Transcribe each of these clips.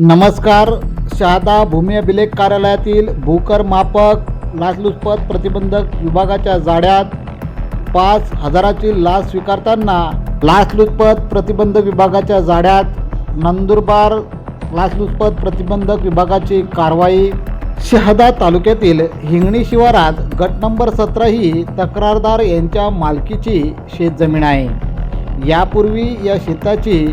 नमस्कार. शहादा भूमी अभिलेख कार्यालयातील भूकर मापक लाचलुचपत प्रतिबंधक विभागाच्या जाड्यात पाच हजाराची लाच स्वीकारताना लाचलुचपत प्रतिबंधक विभागाच्या जाड्यात नंदुरबार लाचलुचपत प्रतिबंधक विभागाची कारवाई. शहादा तालुक्यातील हिंगणी शिवारात गट नंबर सतरा ही तक्रारदार यांच्या मालकीची शेतजमीन आहे. यापूर्वी या शेताची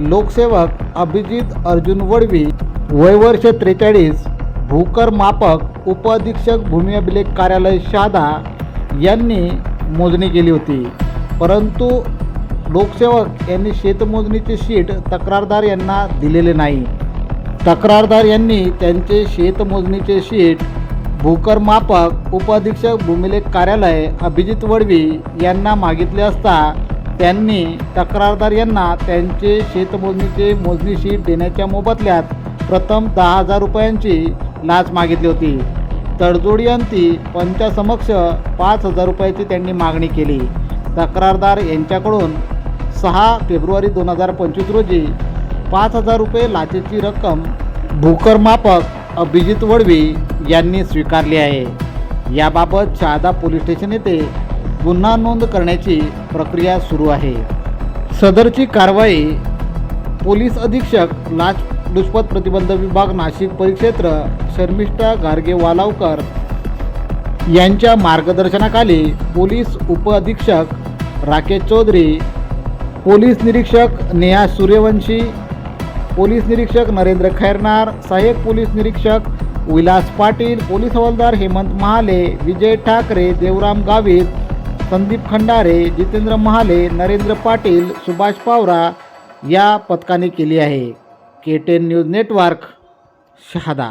लोकसेवक अभिजित अर्जुन वडवी वयवर्ष त्रेचाळीस भूकर मापक उपअधीक्षक भूमी अभिलेख कार्यालय शहादा यांनी मोजणी केली होती. परंतु लोकसेवक यांनी शेतमोजणीचे शीट तक्रारदार यांना दिलेले नाही. तक्रारदार यांनी त्यांचे शेतमोजणीचे शीट भूकर मापक उपअधीक्षक भूमिलेख कार्यालय अभिजित वडवी यांना मागितले असता त्यांनी तक्रारदार यांना त्यांचे शेतमोजणीचे मोजणी शीट देण्याच्या मोबदल्यात प्रथम दहा हजार रुपयांची लाच मागितली होती. तडजोडी अंती पंचासमक्ष पाच हजार रुपयाची त्यांनी मागणी केली. तक्रारदार यांच्याकडून सहा फेब्रुवारी दोन हजार पंचवीस रोजी पाच हजार रुपये लाचेची रक्कम भूकरमापक अभिजित वडवी यांनी स्वीकारली आहे. याबाबत शहादा पोलीस स्टेशन येथे गुन्हा नोंद करण्याची प्रक्रिया सुरू आहे. सदरची कारवाई पोलीस अधीक्षक लाच लुचपत प्रतिबंध विभाग नाशिक परिक्षेत्र शर्मिष्ठा गार्गे वालावकर यांच्या मार्गदर्शनाखाली पोलीस उपअधीक्षक राकेश चौधरी पोलीस निरीक्षक नेहा सूर्यवंशी पोलीस निरीक्षक नरेंद्र खैरनार सहाय्यक पोलीस निरीक्षक विलास पाटील पोलीस हवालदार हेमंत महाले विजय ठाकरे देवराम गावित संदीप खंडारे जितेंद्र महाले नरेंद्र पाटील सुभाष पावरा या पथकाने केली आहे. K ten news network Shahada.